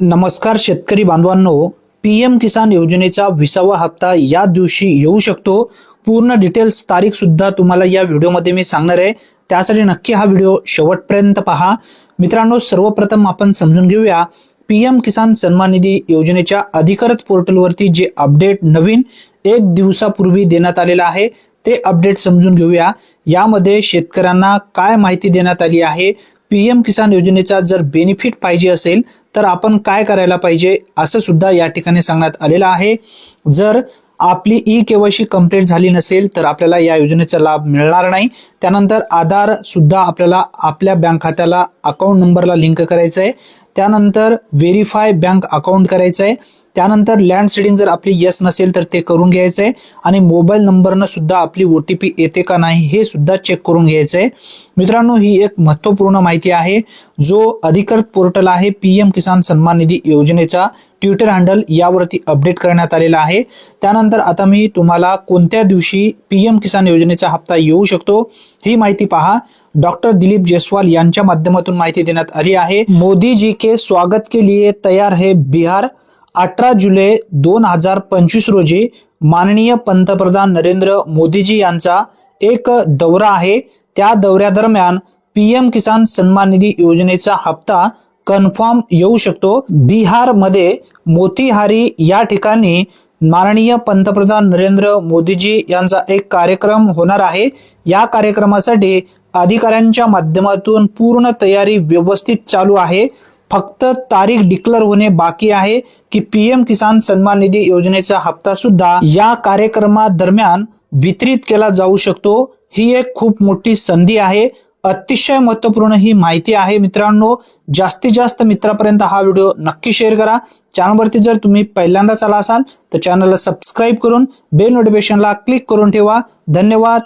नमस्कार शेतकरी बांधवांनो पी एम किसान योजनेचा विसावा हप्ता या दिवशी येऊ शकतो. पूर्ण डिटेल्स तारीख सुद्धा तुम्हाला या व्हिडिओमध्ये मी सांगणार आहे. त्यासाठी नक्की हा व्हिडिओ शेवटपर्यंत पहा. मित्रांनो सर्वप्रथम आपण समजून घेऊया पी एम किसान सन्मान निधी योजनेच्या अधिकृत पोर्टलवरती जे अपडेट नवीन एक दिवसापूर्वी देण्यात आलेलं आहे ते अपडेट समजून घेऊया. यामध्ये शेतकऱ्यांना काय माहिती देण्यात आली आहे पी एम किसान योजनेचा जर बेनिफिट पाहिजे असेल तर आपण काय करायला पाहिजे असं सुद्धा या ठिकाणी सांगण्यात आलेलं आहे. जर आपली ई केवायसी कंप्लीट झाली नसेल तर आपल्याला या योजनेचा लाभ मिळणार नाही. त्यानंतर आधार सुद्धा आपल्याला आपल्या बँक खात्याला अकाउंट नंबरला लिंक करायचं आहे त्यानंतर व्हेरीफाय बँक अकाउंट करायचं आहे त्यानंतर लँड जर आपली यस नसेल तर ते करून घ्यायचं आहे आणि मोबाईल नंबरनं सुद्धा आपली ओ टी पी येते का नाही हे सुद्धा चेक करून घ्यायचं आहे मित्रांनो ही एक महत्त्वपूर्ण माहिती आहे. जो अधिकृत पोर्टल आहे पी एम किसान सन्मान निधी योजनेचा. ट्विटर हँडल यावरती अपडेट करण्यात आलेला आहे. त्यानंतर आता मी तुम्हाला कोणत्या दिवशी पी एम किसान योजनेचा हप्ता येऊ शकतो ही माहिती पहा. डॉक्टर दिलीप जयस्वाल यांच्या माध्यमातून माहिती देण्यात आली आहे. मोदी जी के स्वागत के लिए तयार है बिहार. अठरा जुलै दोन हजार पंचवीस रोजी माननीय पंतप्रधान नरेंद्र मोदीजी यांचा एक दौरा आहे. त्या दौऱ्यादरम्यान पी एम किसान सन्मान निधी योजनेचा हप्ता कन्फर्म येऊ शकतो. बिहारमध्ये मोतीहारी या ठिकाणी माननीय पंतप्रधान नरेंद्र मोदीजी यांचा एक कार्यक्रम होणार आहे. या कार्यक्रमासाठी अधिकाऱ्यांच्या माध्यमातून पूर्ण तयारी व्यवस्थित चालू आहे. फक्त तारीख डिक्लेअर होणे बाकी आहे की पीएम किसान सन्मान निधी योजनेचा हप्ता सुद्धा या कार्यक्रमादरम्यान वितरित केला जाऊ शकतो. ही एक खूप मोठी संधी आहे. अतिशय महत्त्वपूर्ण ही माहिती आहे मित्रांनो. जास्तीत जास्त मित्रापर्यंत हा व्हिडिओ नक्की शेअर करा. चॅनलवरती जर तुम्ही पहिल्यांदाच आला असाल तर चॅनलला सबस्क्राईब करून बेल नोटिफिकेशनला क्लिक करून ठेवा. धन्यवाद.